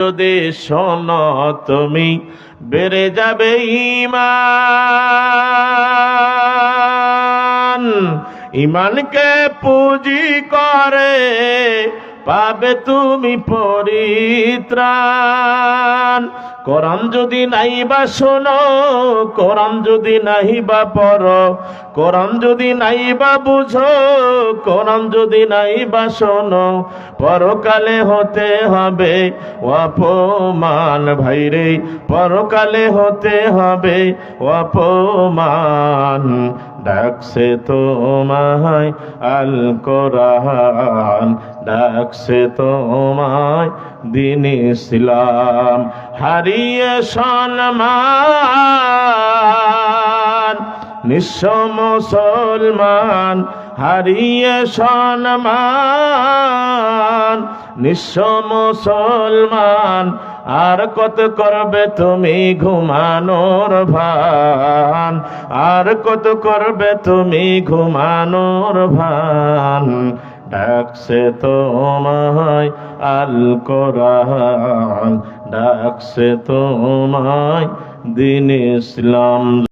যদি তুমি বেড়ে যাবে ইমান ইমানকে পুঁজি করে পাবে তুমি পরিত্রাণ। কোরআন যদি নাই বা শোনো, কোরআন যদি নাই বা পড়, কোরআন যদি নাই বা বুঝো, কোরআন যদি নাই বা শোনো, পরকালে হতে হবে অপমান ভাইরে পরকালে হতে হবে অপমান। ডাকছে তোমায় আল কোরআন, ডাকছে তোমায় দিন ইসলাম। হারিয়ে সম্মান নিঃস্ব মুসলমান, হারিয়ে সম্মান নিঃস্ব আর কত করবে তুমি ঘুমানোর ভান? আর কত করবে তুমি ঘুমানোর ভান? ডাকছে আল কোরআন ডাকছে তোমায় দিন ইসলাম